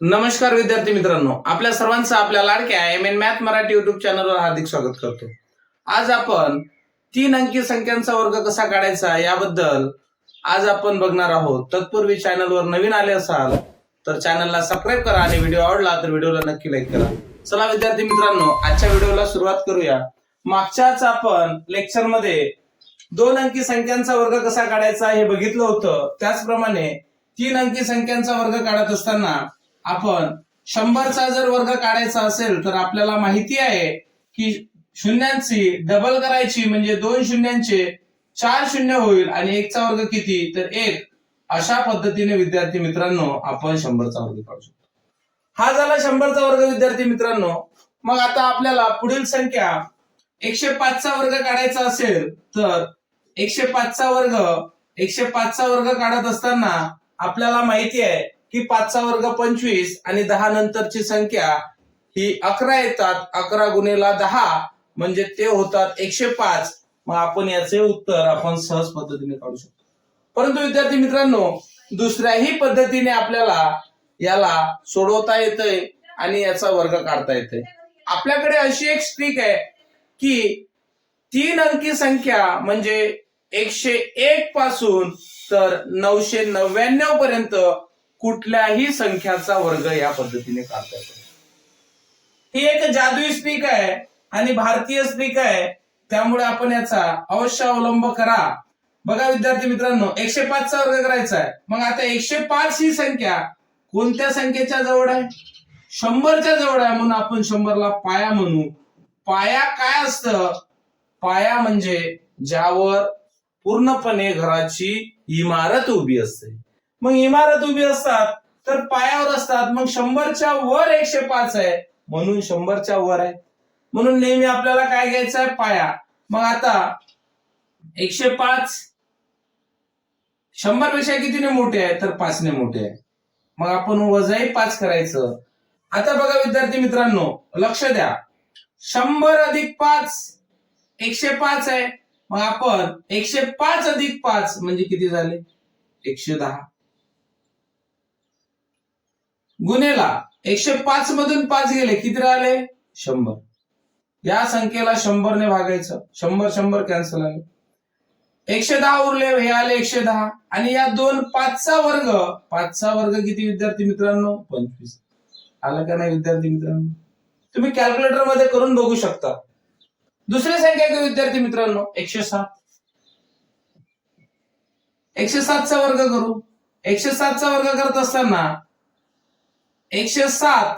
नमस्कार विद्यार्थी मित्रांनो. आपल्या सर्वांचं आपल्या लाडक्या M N math Marathi YouTube चॅनलवर हार्दिक स्वागत करतो. आज आपण तीन अंकी संख्यांचा वर्ग कसा काढायचा याबद्दल आज आपण बघणार आहोत. तत्पूर्वी चॅनलवर नवीन आले असाल तर चॅनलला सबस्क्राईब करा आणि व्हिडिओ आवडला तर व्हिडिओला नक्की लाईक करा. चला विद्यार्थी मित्रांनो आजच्या व्हिडिओला सुरुवात करूया. मागच्याच आपण लेक्चरमध्ये दोन अंकी संख्यांचा वर्ग कसा काढायचा हे बघितलं होतं. त्याचप्रमाणे तीन अंकी संख्यांचा वर्ग काढत असताना आपण शंभरचा जर वर्ग काढायचा असेल तर आपल्याला माहिती आहे की शून्यांची डबल करायची म्हणजे दोन शून्यांचे चार शून्य होईल आणि एकचा वर्ग किती? तर एक. अशा पद्धतीने विद्यार्थी मित्रांनो आपण शंभरचा वर्ग काढू शकतो. हा झाला शंभरचा वर्ग विद्यार्थी मित्रांनो. मग आता आपल्याला पुढील संख्या एकशे पाचचा वर्ग काढायचा असेल तर एकशे पाचचा वर्ग एकशे पाचचा वर्ग काढत असताना आपल्याला माहिती आहे की पाचचा वर्ग पंचवीस आणि दहा नंतरची संख्या ही अकरा येतात. अकरा गुणेला दहा म्हणजे ते होतात एकशे पाच. मग आपण याचे उत्तर आपण सहज पद्धतीने काढू शकतो. परंतु विद्यार्थी मित्रांनो दुसऱ्याही पद्धतीने आपल्याला याला सोडवता येतंय आणि याचा वर्ग काढता येतोय. आपल्याकडे अशी एक स्ट्रीक आहे की तीन अंकी संख्या म्हणजे एकशे एक पासून तर नऊशे नव्याण्णव पर्यंत कुठल्याही संख्याचा वर्ग या पद्धतीने काढता येतो. ही एक जादुई स्पीक आहे आणि भारतीय स्पीक आहे. त्यामुळे आपण याचा अवश्य अवलंब करा. बघा विद्यार्थी मित्रांनो एकशे पाचचा वर्ग करायचा आहे. मग आता एकशे पाच ही संख्या कोणत्या संख्येच्या जवळ आहे? शंभरच्या जवळ आहे म्हणून आपण शंभरला पाया म्हणू. पाया काय असतं? पाया म्हणजे ज्यावर पूर्णपणे घराची इमारत उभी असते. मग इमारत उभी असतात तर पायावर असतात मग शंभरच्या वर एकशे पाच आहे. म्हणून शंभरच्या वर आहे. म्हणून नेहमी आपल्याला काय घ्यायचं आहे? पाया. मग आता एकशे पाच शंभरपेक्षा कितीने मोठे आहे? तर पाचने मोठे आहे. मग आपण वजाही पाच करायचं. आता बघा विद्यार्थी मित्रांनो लक्ष द्या. शंभर अधिक पाच एकशे पाच आहे. मग आपण एकशे पाच अधिक पाच म्हणजे किती झाले? एकशे दहा. गुन्हेला एकशे पाच मधून पाच गेले किती राहिले? शंभर. या संख्येला शंभरने भागायचं. शंभर शंभर कॅन्सल आले. एकशे दहा उरले हे आले एकशे दहा. आणि या दोन पाचचा वर्ग पाचचा वर्ग किती विद्यार्थी मित्रांनो? पंचवीस. आलं का नाही विद्यार्थी मित्रांनो? तुम्ही कॅल्क्युलेटरमध्ये करून बघू शकता. दुसरी संख्या घेऊ विद्यार्थी मित्रांनो एकशे सात. एकशे सातचा वर्ग करू. एकशे सातचा वर्ग करत असताना एकशे सात.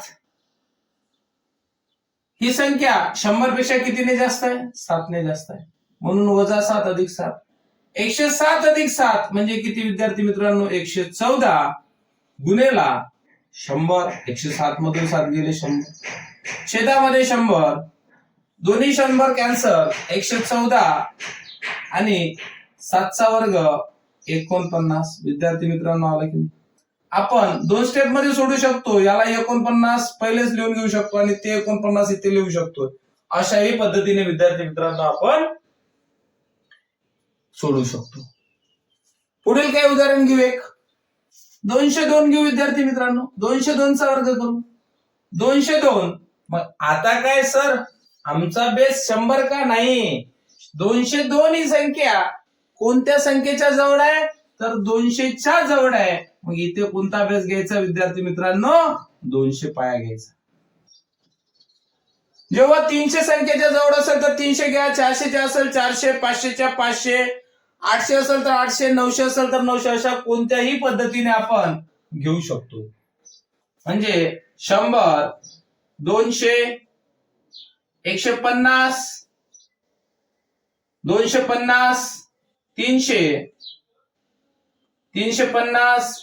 ही संख्या शंभरपेक्षा कितीने जास्त आहे? सातने जास्त आहे. म्हणून वजा सात अधिक सात. एकशे सात अधिक सात म्हणजे किती विद्यार्थी मित्रांनो? एकशे चौदा गुन्हेला शंभर. एकशे सात मधून सात गेले शंभर. छेदामध्ये शंभर. दोन्ही शंभर कॅन्सर एकशे चौदा आणि सातचा वर्ग एकोणपन्नास. विद्यार्थी मित्रांनो आला की नाही? आपण दोन स्टेपमध्ये सोडू शकतो. याला एकोणपन्नास पहिलेच लिहून घेऊ शकतो आणि ते एकोणपन्नास इथे लिहू शकतो. अशाही पद्धतीने विद्यार्थी मित्रांनो आपण सोडू शकतो. पुढील काय उदाहरण घेऊ एक. दोनशे दोन घेऊ विद्यार्थी मित्रांनो. दोनशे दोनचा वर्ग करू. दोनशे दोन. मग आता काय सर? आमचा बेस शंभर का नाही? दोनशे दोन ही संख्या. कोणत्या संख्येच्या जवळ आहे? तर दोनशेच्या जवळ आहे. मग इथे कोणता अभ्यास घ्यायचा विद्यार्थी मित्रांनो? दोनशे पाया घ्यायचा. जेव्हा तीनशे संख्येच्या जवळ असेल तर तीनशे घ्या. चारशेच्या असेल चारशे पाचशेच्या पाचशे. आठशे असेल तर आठशे नऊशे असेल तर नऊशे. अशा कोणत्याही पद्धतीने आपण घेऊ शकतो. म्हणजे शंभर दोनशे एकशे पन्नास दोनशे पन्नास तीनशे तीनशे पन्नास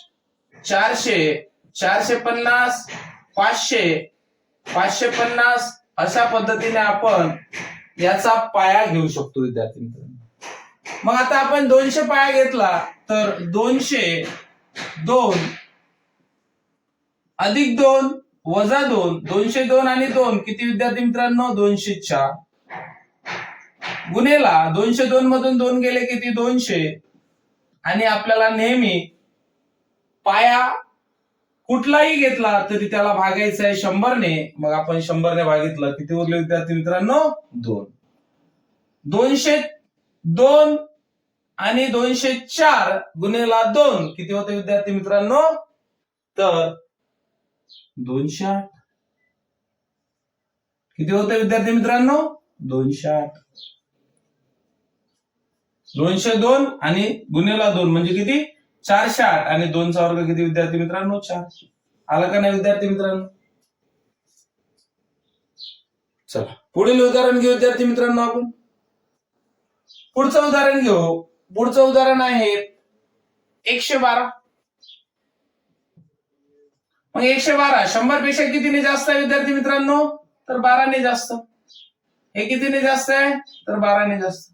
चारशे चारशे पन्नास पाचशे पाचशे पन्नास अशा पद्धतीने आपण याचा पाया घेऊ शकतो विद्यार्थी मित्रांनो मग आता आपण दोनशे पाया घेतला तर दोनशे दोन अधिक दोन वजा दोन दोनशे दोन आणि दोन किती विद्यार्थी मित्रांनो दोनशे चार. गुन्हेला दोनशे दोन मधून दोन गेले किती? दोनशे. आणि आपल्याला नेहमी पाया कुठलाही घेतला तरी त्याला भागायचं आहे शंभरने. मग आपण शंभरने भागितलं. किती उरले विद्यार्थी मित्रांनो? दोन. दोनशे दोन आणि दोनशे चार गुन्हेला दोन. किती होते विद्यार्थी मित्रांनो? तर दोनशे आठ. किती होते विद्यार्थी मित्रांनो? दोनशे आठ. दोनशे दोन आणि गुन्हेला दोन. म्हणजे किती? चारशे आठ आणि दोनचा वर्ग किती विद्यार्थी मित्रांनो? चार. आला का नाही विद्यार्थी मित्रांनो? चला. पुढील उदाहरण घेऊ विद्यार्थी मित्रांनो आपण. पुढचं उदाहरण घेऊ. पुढचं उदाहरण आहे एकशे बारा. मग एकशे बारा शंभरपेक्षा कितीने जास्त आहे विद्यार्थी मित्रांनो? तर बाराने जास्त. हे कितीने जास्त आहे? तर बाराने जास्त.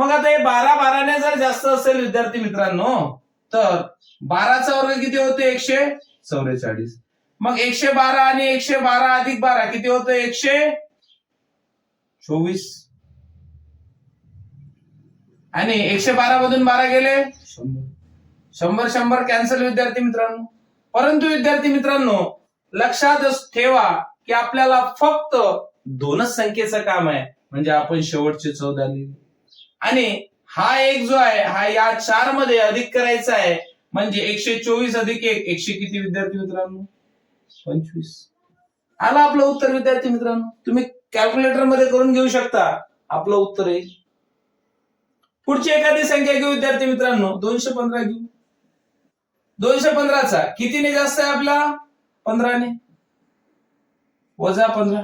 मग आता हे बारा बाराने जर जास्त असेल विद्यार्थी मित्रांनो तर बाराचा वर्ग किती होते? एकशे चौवेचाळीस. मग एकशे बारा आणि एकशे बारा अधिक बारा किती होतं? एकशे चोवीस. आणि एकशे बारा मधून बारा गेले? शंभर. शंभर शंभर कॅन्सल विद्यार्थी मित्रांनो. परंतु विद्यार्थी मित्रांनो लक्षात ठेवा की आपल्याला फक्त दोनच संख्येचं काम आहे. म्हणजे आपण शेवटचे चौदा लिहिले. आणि हा एक जो आहे हा या चारमध्ये अधिक करायचा आहे म्हणजे एकशे चोवीस अधिक एक. एकशे किती विद्यार्थी मित्रांनो? पंचवीस. आला आपलं उत्तर विद्यार्थी मित्रांनो? तुम्ही कॅल्क्युलेटरमध्ये करून घेऊ शकता. आपलं उत्तर आहे पुढची एखादी संख्या घेऊ विद्यार्थी मित्रांनो? दोनशे पंधरा घेऊ. दोनशे पंधराचा. कितीने जास्त आहे आपला? पंधराने. वजा पंधरा.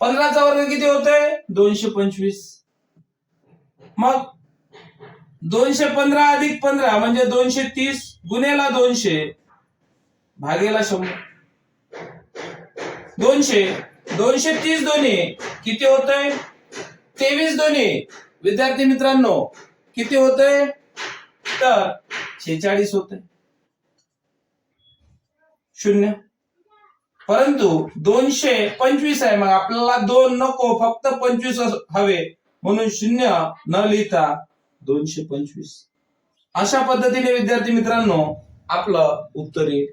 पंधराचा वर्ग किती होतोय? दोनशे पंचवीस. मग दोनशे पंधरा अधिक पंधरा म्हणजे दोनशे तीस गुन्हेला दोनशे भागेला शंभर. दोनशे दोनशे तीस दोन्ही किती होतंय? तेवीस दोन्ही. विद्यार्थी मित्रांनो किती होतंय? तर शेचाळीस होतंय. शून्य. परंतु दोनशे पंचवीस आहे मग आपल्याला दोन नको फक्त पंचवीस हवे. म्हणून शून्य न लिहिता दोनशे पंचवीस. अशा पद्धतीने विद्यार्थी मित्रांनो आपलं उत्तर येईल.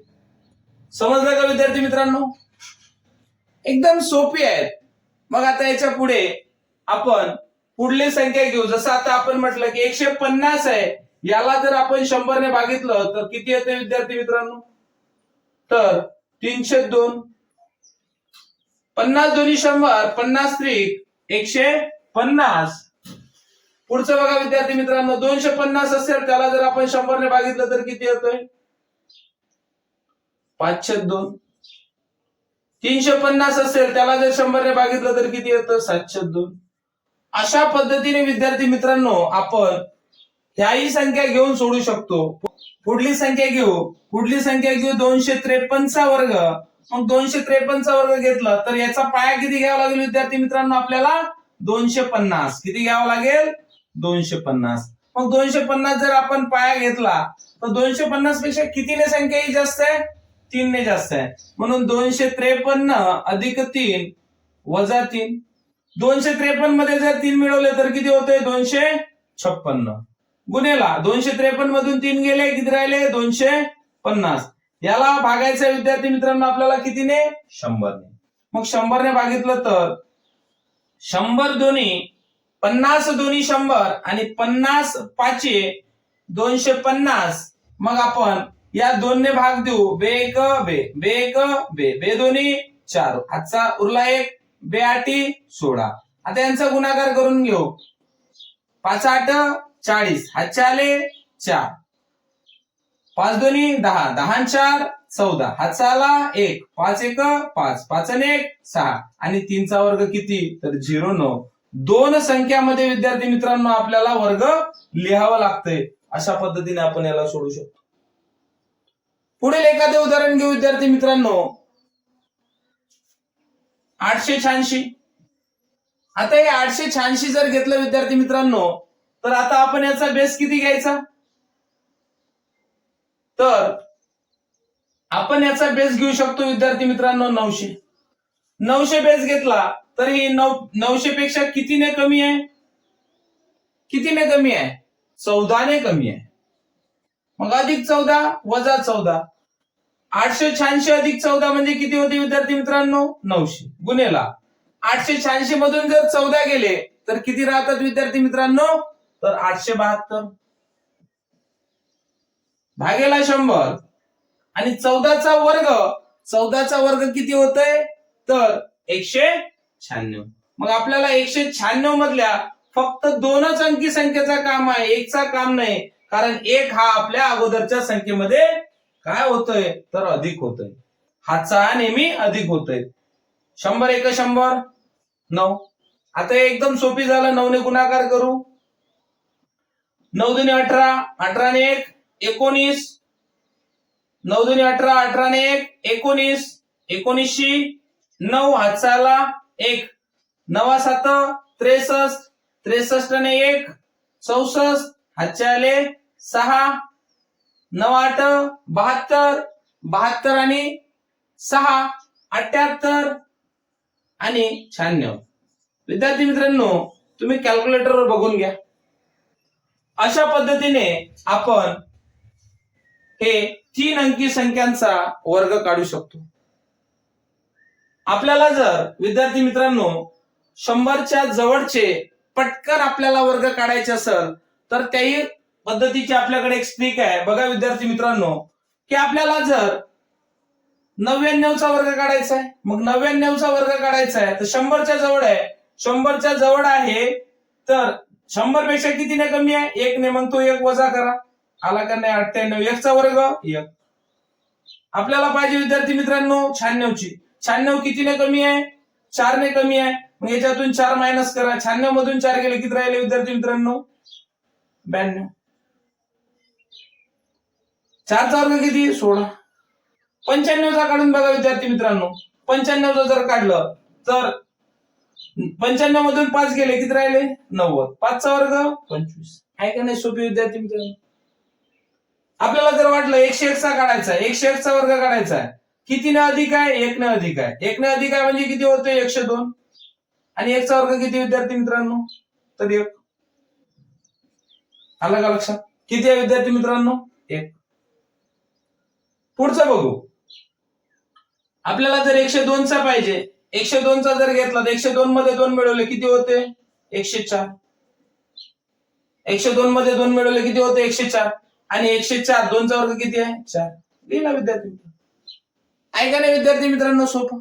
समजलं का विद्यार्थी मित्रांनो? एकदम सोपी आहेत. मग आता याच्यापुढे आपण पुढली संख्या घेऊ. जसं आता आपण म्हटलं की एकशे पन्नास आहे. याला जर आपण शंभरने भागितलं तर किती येते विद्यार्थी मित्रांनो? तर तीनशे दोन. पन्नास दोन्ही शंभर पन्नास त्रिक एकशे पन्नास. पुढचं बघा विद्यार्थी मित्रांनो दोनशे पन्नास असेल त्याला जर आपण शंभरने भागितलं तर किती येतोय? पाचशे दोन. तीनशे पन्नास असेल त्याला जर शंभरने भागितलं तर किती येतं? सातशे दोन. अशा पद्धतीने विद्यार्थी मित्रांनो आपण ह्याही संख्या घेऊन सोडू शकतो. पुढली संख्या घेऊ. पुढली संख्या घेऊ दोनशे त्रेपन्नचा वर्ग. मग दोनशे त्रेपन्नचा वर्ग घेतला तर याचा पाया किती घ्यावा लागेल विद्यार्थी मित्रांनो आपल्याला? दोनशे पन्नास. किती घ्यावं लागेल? दोनशे पन्नास. मग दोनशे पन्नास जर आपण पाया घेतला तर दोनशे पन्नासपेक्षा कितीने संख्या ही जास्त आहे? तीनने जास्त आहे. म्हणून दोनशे त्रेपन्न अधिक तीन वजा तीन. दोनशे त्रेपन्नमध्ये जर तीन मिळवले तर किती होते दोनशे छप्पन्न. गुन्हेला दोनशे त्रेपन्न मधून तीन गेले किती राहिले? दोनशे पन्नास. याला भागायचं विद्यार्थी मित्रांनो आपल्याला कितीने? शंभरने. मग शंभरने भागितलं तर? शंभर दोन्ही पन्नास दोन्ही शंभर आणि पन्नास पाचशे दोनशे पन्नास. मग आपण या दोनने भाग देऊ. बे बे. बे एक बे. बे दोन्ही चार. आजचा उरला एक. बे आठी सोळा. आता यांचा गुणाकार करून घेऊ. पाच आठ चाळीस. हातचे आले चार. पाच दोन्ही दहा. दहा चार चौदा. हा चाला एक. पाच एक पाच. पाच आणि एक सहा. आणि तीनचा वर्ग किती? तर झिरो नऊ. दोन संख्यामध्ये विद्यार्थी मित्रांनो आपल्याला वर्ग लिहावा लागतंय. अशा पद्धतीने आपण याला सोडू शकतो. पुढील एखादे उदाहरण घेऊ विद्यार्थी मित्रांनो. आठशे शहाऐंशी. आता हे आठशे शहाऐंशी जर घेतलं विद्यार्थी मित्रांनो तर आता आपण याचा बेस किती घ्यायचा? तर आपण याचा बेस घेऊ शकतो विद्यार्थी मित्रांनो नऊशे. नऊशे बेस घेतला तर ही नऊ नऊशे पेक्षा कितीने कमी आहे? कितीने कमी आहे? चौदाने कमी आहे. मग अधिक चौदा वजा चौदा. आठशे शहाऐंशी अधिक चौदा म्हणजे किती होते विद्यार्थी मित्रांनो? नऊशे. गुन्हेला आठशे शहाऐंशी मधून जर चौदा गेले तर किती राहतात विद्यार्थी मित्रांनो? तर आठशे बहात्तर. भागेला शंभर. आणि चौदाचा वर्ग चौदाचा वर्ग किती होतोय? तर एकशे शहाण्णव. मग आपल्याला एकशे शहाण्णव मधल्या फक्त दोनच अंकी संख्येचा काम आहे एकचा काम नाही. कारण एक हा आपल्या अगोदरच्या संख्येमध्ये काय होतोय? तर अधिक होतोय. हाचा नेहमी अधिक होतोय. शंभर एक शंभर नऊ. आता एकदम सोपी झालं नऊने गुणाकार करू. नऊ दुने अठरा अठराने एक एकोणीस. नऊ दुने अठरा अठराने एक एकोणीस एकोणीसशी नऊ हातचाला एक. नवा सात त्रेसष्ट त्रेसष्टने एक. चौसष्ट हातचे सहा. नवा आठ बहात्तर बहात्तर आणि सहा. अठ्याहत्तर आणि शहाण्णव. विद्यार्थी मित्रांनो तुम्ही कॅल्क्युलेटरवर बघून घ्या. अशा पद्धतीने आपण हे तीन अंकी संख्यांचा वर्ग काढू शकतो. आपल्याला जर विद्यार्थी मित्रांनो शंभरच्या जवळचे पटकन आपल्याला वर्ग काढायचे असेल तर त्याही पद्धतीची आपल्याकडे एक स्पीक आहे. बघा विद्यार्थी मित्रांनो की आपल्याला जर नव्याण्णवचा वर्ग काढायचा आहे मग नव्याण्णवचा वर्ग काढायचा आहे तर शंभरच्या जवळ आहे. शंभरच्या जवळ आहे तर शंभरपेक्षा कितीने कमी आहे? एक ने मग तो एक वजा करा. आला का नाही अठ्ठ्याण्णव? एकचा वर्ग? एक. आपल्याला पाहिजे विद्यार्थी मित्रांनो शहाण्णवची शहाण्णव कितीने कमी आहे? चारने कमी आहे. मग याच्यातून चार मायनस करा. शहाण्णव मधून चार गेले किती राहिले विद्यार्थी मित्रांनो? ब्याण्णव. चारचा वर्ग किती? सोळा. पंच्याण्णवचा काढून बघा विद्यार्थी मित्रांनो. पंच्याण्णवचा जर काढलं तर पंच्याण्णव मधून पाच गेले किती राहिले? नव्वद. पाचचा वर्ग? पंचवीस. आहे का नाही सोपी विद्यार्थी मित्रांनो? आपल्याला जर वाटलं एकशे एकचा काढायचा एकशे एकचा वर्ग काढायचा आहे कितीने अधिक आहे एकने अधिक आहे. एक न अधिक आहे म्हणजे किती होते? एकशे दोन. आणि एकचा वर्ग किती विद्यार्थी मित्रांनो? तर एक. आलं का लक्षात? किती आहे विद्यार्थी मित्रांनो? एक. पुढचं बघू. आपल्याला जर एकशे दोनचा पाहिजे एकशे दोनचा जर घेतला तर एकशे दोन मध्ये दोन मिळवले किती होते? एकशे चार. एकशे दोन मध्ये दोन मिळवले किती होते? एकशे चार. आणि एकशे चार दोनचा वर्ग किती आहे? चार. लिहिला विद्यार्थी मित्र. ऐका नाही विद्यार्थी मित्रांनो सोपं.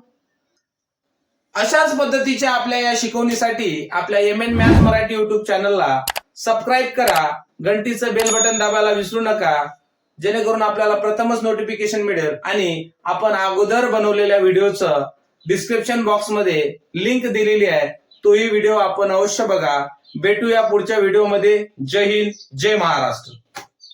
अशाच पद्धतीच्या आपल्या या शिकवणीसाठी आपल्या M N math Marathi YouTube चॅनलला सबस्क्राईब करा. घंटीचं बेल बटन दाबायला विसरू नका. जेणेकरून आपल्याला प्रथमच नोटिफिकेशन मिळेल. आणि आपण अगोदर बनवलेल्या व्हिडिओचं डिस्क्रिप्शन बॉक्समध्ये लिंक दिलेली आहे. तोही व्हिडिओ आपण अवश्य बघा. भेटूया पुढच्या व्हिडिओमध्ये जय हिंद जय महाराष्ट्र.